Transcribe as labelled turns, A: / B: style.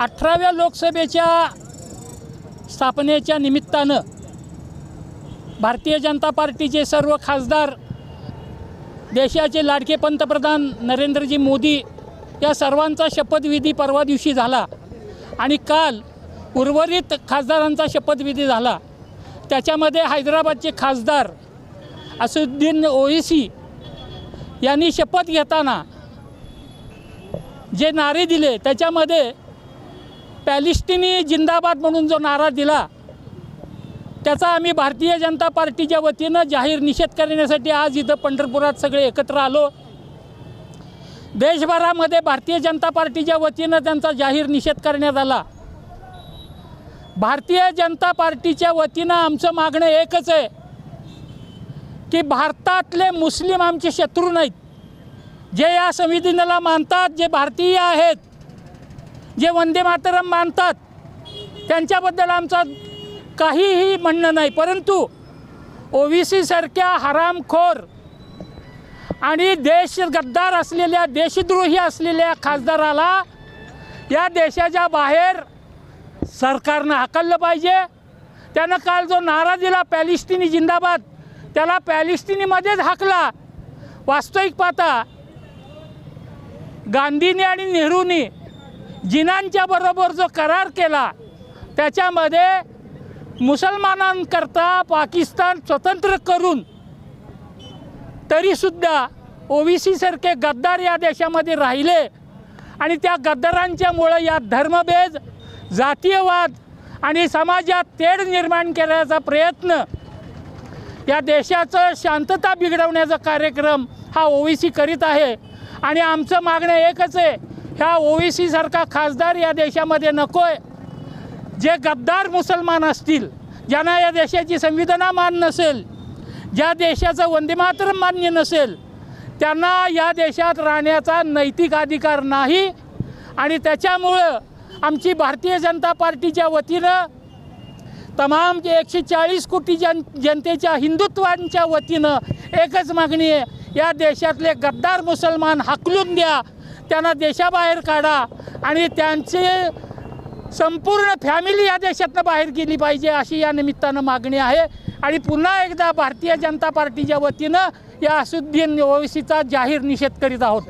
A: अठराव्या लोकसभेच्या स्थापनेच्या निमित्तानं भारतीय जनता पार्टीचे सर्व खासदार देशाचे लाडके पंतप्रधान नरेंद्रजी मोदी या सर्वांचा शपथविधी परवा दिवशी झाला आणि काल उर्वरित खासदारांचा शपथविधी झाला. त्याच्यामध्ये हैदराबादचे खासदार असुद्दीन ओवेसी यांनी शपथ घेताना जे नारे दिले त्याच्यामध्ये पॅलिस्टिनी जिंदाबाद म्हणून जो नारा दिला त्याचा आम्ही भारतीय जनता पार्टीच्या वतीनं जाहीर निषेध करण्यासाठी आज इथं पंढरपुरात सगळे एकत्र आलो. देशभरामध्ये भारतीय जनता पार्टीच्या वतीनं त्यांचा जाहीर निषेध करण्यात आला. भारतीय जनता पार्टीच्या वतीनं आमचं मागणं एकच आहे की भारतातले मुस्लिम आमचे शत्रू नाहीत. जे या संविधानाला मानतात जे भारतीय आहेत जे वंदे मातरम मानतात त्यांच्याबद्दल आमचा काहीही म्हणणं नाही. परंतु ओ ओबीसी सीसारख्या हरामखोर आणि देश गद्दार असलेल्या देशद्रोही असलेल्या खासदाराला या देशाच्या बाहेर सरकारनं हाकललं पाहिजे. त्यानं काल जो नारा दिला पॅलिस्टिनी जिंदाबाद त्याला पॅलिस्टिनीमध्येच हाकला. वास्तविक पाहता गांधींनी आणि नेहरूंनी जिनांच्या बरोबर जो करार केला त्याच्यामध्ये मुसलमानांकरता पाकिस्तान स्वतंत्र करून तरीसुद्धा ओबीसी सीसारखे गद्दार या देशामध्ये राहिले आणि त्या गद्दारांच्यामुळं या धर्मभेद जातीयवाद आणि समाजात तेढ निर्माण करण्याचा प्रयत्न या देशाचं शांतता बिघडवण्याचा कार्यक्रम हा ओवीसी करीत आहे. आणि आमचं मागणं एकच आहे ह्या ओवीसी सारखा खासदार या देशामध्ये नको आहे जे गद्दार मुसलमान असतील ज्यांना या देशाची संविधाना मान नसेल ज्या देशाचं वंदेमातरम मान्य नसेल त्यांना या देशात राहण्याचा नैतिक अधिकार नाही. आणि त्याच्यामुळं आमची भारतीय जनता पार्टीच्या वतीनं तमाम जे एकशे चाळीस कोटी जन जनतेच्या हिंदुत्वांच्या वतीनं एकच मागणी आहे या देशातले गद्दार मुसलमान हाकलून द्या त्यांना देशाबाहेर काढा आणि त्यांचे संपूर्ण फॅमिली या देशातनं बाहेर गेली पाहिजे अशी या निमित्तानं मागणी आहे. आणि पुन्हा एकदा भारतीय जनता पार्टीच्या वतीनं या असुद्दीन ओवेसीचा जाहीर निषेध करीत आहोत.